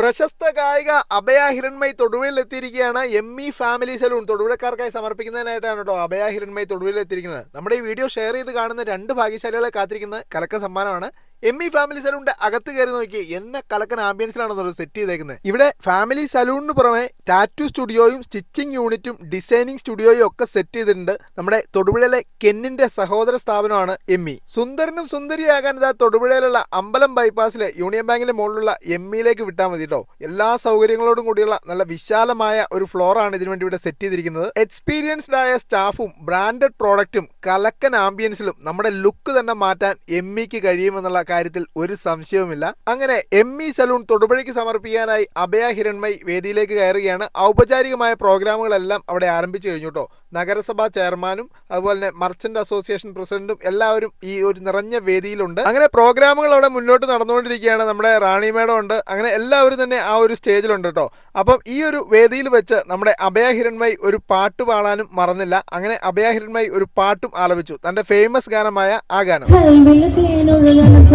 പ്രശസ്ത ഗായിക അഭയ ഹിരൺമയി തൊടുവിൽ എത്തിയിരിക്കുകയാണ് എം ഇ ഫാമിലി സലൂൺ തൊടുപുഴക്കാർക്കായി സമർപ്പിക്കുന്നതിനായിട്ടാണ് കേട്ടോ അഭയ ഹിരൺമയി തൊടുവിൽ എത്തിയിരിക്കുന്നത് നമ്മുടെ ഈ വീഡിയോ ഷെയർ ചെയ്ത് കാണുന്ന രണ്ട് ഭാഗ്യശാലികളെ കാത്തിരിക്കുന്ന കലക്ക സമ്മാനമാണ്. എം ഇ ഫാമിലി സലൂണിന്റെ അകത്ത് കയറി നോക്കി. എന്നെ കലക്കൻ ആംബിയൻസിലാണ് സെറ്റ് ചെയ്തേക്കുന്നത് ഇവിടെ ഫാമിലി സലൂണിന് പുറമെ ടാറ്റു സ്റ്റുഡിയോയും സ്റ്റിച്ചിങ് യൂണിറ്റും ഡിസൈനിങ് സ്റ്റുഡിയോയും ഒക്കെ സെറ്റ് ചെയ്തിട്ടുണ്ട്. നമ്മുടെ തൊടുപുഴയിലെ കെന്നിന്റെ സഹോദര സ്ഥാപനമാണ് എം ഇ സുന്ദരനും സുന്ദരിയാകാൻ ഇതാ തൊടുപുഴയിലുള്ള അമ്പലം ബൈപ്പാസിലെ യൂണിയൻ ബാങ്കിന്റെ മുകളിലുള്ള എം ഇയിലേക്ക് വിട്ടാൽ മതി കേട്ടോ എല്ലാ സൗകര്യങ്ങളോടും കൂടിയുള്ള നല്ല വിശാലമായ ഒരു ഫ്ലോറാണ് ഇതിനു വേണ്ടി ഇവിടെ സെറ്റ് ചെയ്തിരിക്കുന്നത്. എക്സ്പീരിയൻസ്ഡ് ആയ സ്റ്റാഫും ബ്രാൻഡഡ് പ്രോഡക്റ്റും കലക്കൻ ആംബിയൻസിലും നമ്മുടെ ലുക്ക് തന്നെ മാറ്റാൻ എം ഇക്ക് കഴിയുമെന്നുള്ള കാര്യത്തിൽ ഒരു സംശയവുമില്ല. അങ്ങനെ എം ഇ സലൂൺ തൊടുപുഴയ്ക്ക് സമർപ്പിക്കാനായി അഭയ ഹിരൺമയി വേദിയിലേക്ക് കയറുകയാണ്. ഔപചാരികമായ പ്രോഗ്രാമുകളെല്ലാം അവിടെ ആരംഭിച്ചു കഴിഞ്ഞു കേട്ടോ നഗരസഭാ ചെയർമാനും അതുപോലെ തന്നെ മർച്ചന്റ് അസോസിയേഷൻ പ്രസിഡന്റും എല്ലാവരും ഈ ഒരു നിറഞ്ഞ വേദിയിലുണ്ട്. അങ്ങനെ പ്രോഗ്രാമുകൾ അവിടെ മുന്നോട്ട് നടന്നുകൊണ്ടിരിക്കുകയാണ് നമ്മുടെ റാണി മേഡം ഉണ്ട്. അങ്ങനെ എല്ലാവരും തന്നെ ആ ഒരു സ്റ്റേജിലുണ്ട് കേട്ടോ. അപ്പം ഈ ഒരു വേദിയിൽ വെച്ച് നമ്മുടെ അഭയ ഹിരൺമയി ഒരു പാട്ട് പാടാനും മറന്നില്ല. അങ്ങനെ അഭയ ഹിരൺമയി ഒരു പാട്ടും ആലപിച്ചു. തന്റെ ഫേമസ് ഗാനമായ ആ ഗാനം.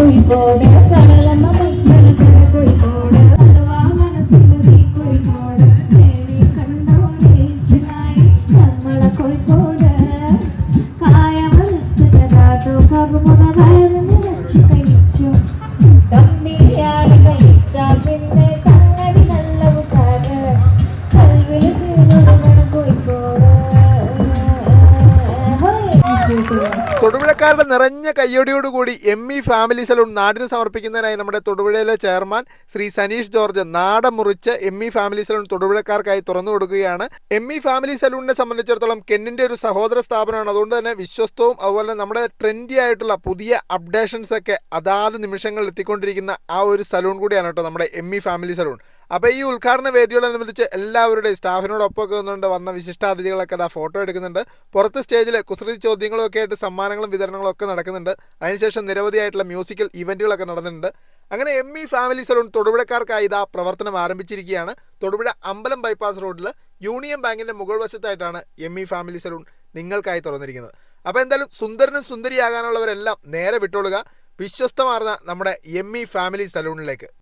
കോഴിക്കോട് കടലമ്മ പത്തന കോഴിക്കോട് കടുവാ മനസ്സുകുതി കോഴിക്കോട് ദേവി കണ്ടോളിച്ചുനായി നമ്മളെ കോഴിക്കോട് കായമലത്തിട്ടതാട്ടു കറുമുറ തൊടുപുഴക്കാരുടെ നിറഞ്ഞ കയ്യോടിയോടുകൂടി എം ഇ ഫാമിലി സലൂൺ നാടിന് സമർപ്പിക്കുന്നതിനായി നമ്മുടെ തൊടുപുഴയിലെ ചെയർമാൻ ശ്രീ സനീഷ് ജോർജ് നാട മുറിച്ച് എം ഇ ഫാമിലി സലൂൺ തൊടുപുഴക്കാർക്കായി തുറന്നു കൊടുക്കുകയാണ്. എം ഇ ഫാമിലി സലൂണിനെ സംബന്ധിച്ചിടത്തോളം കെന്നിന്റെ ഒരു സഹോദര സ്ഥാപനമാണ്. അതുകൊണ്ട് തന്നെ വിശ്വസ്തവും അതുപോലെ നമ്മുടെ ട്രെൻഡി ആയിട്ടുള്ള പുതിയ അപ്ഡേഷൻസ് ഒക്കെ അതാത് നിമിഷങ്ങളിൽ എത്തിക്കൊണ്ടിരിക്കുന്ന ആ ഒരു സലൂൺ കൂടിയാണ് കേട്ടോ നമ്മുടെ എം ഇ ഫാമിലി സലൂൺ അപ്പോൾ ഈ ഉദ്ഘാടന വേദിയോടനുബന്ധിച്ച് എല്ലാവരുടെയും സ്റ്റാഫിനോടൊപ്പം ഒക്കെ വന്നുകൊണ്ട് വന്ന വിശിഷ്ടാതിഥികളൊക്കെ അതാ ഫോട്ടോ എടുക്കുന്നുണ്ട്. പുറത്ത് സ്റ്റേജിൽ കുസൃതി ചോദ്യങ്ങളും ഒക്കെ ആയിട്ട് സമ്മാനങ്ങളും വിതരണങ്ങളും ഒക്കെ നടക്കുന്നുണ്ട്. അതിനുശേഷം നിരവധിയായിട്ടുള്ള മ്യൂസിക്കൽ ഇവന്റുകളൊക്കെ നടന്നിട്ടുണ്ട്. അങ്ങനെ എം ഇ ഫാമിലി സലൂൺ തൊടുപുഴക്കാർക്കായി ഇതാ പ്രവർത്തനം ആരംഭിച്ചിരിക്കുകയാണ്. തൊടുപുഴ അമ്പലം ബൈപ്പാസ് റോഡിൽ യൂണിയൻ ബാങ്കിന്റെ മുകൾ വശത്തായിട്ടാണ് എം ഇ ഫാമിലി സലൂൺ നിങ്ങൾക്കായി തുറന്നിരിക്കുന്നത്. അപ്പോൾ എന്തായാലും സുന്ദരനും സുന്ദരിയാകാനുള്ളവരെല്ലാം നേരെ വിട്ടോളുക വിശ്വസ്തമാർന്ന നമ്മുടെ എം ഇ ഫാമിലി സലൂണിലേക്ക്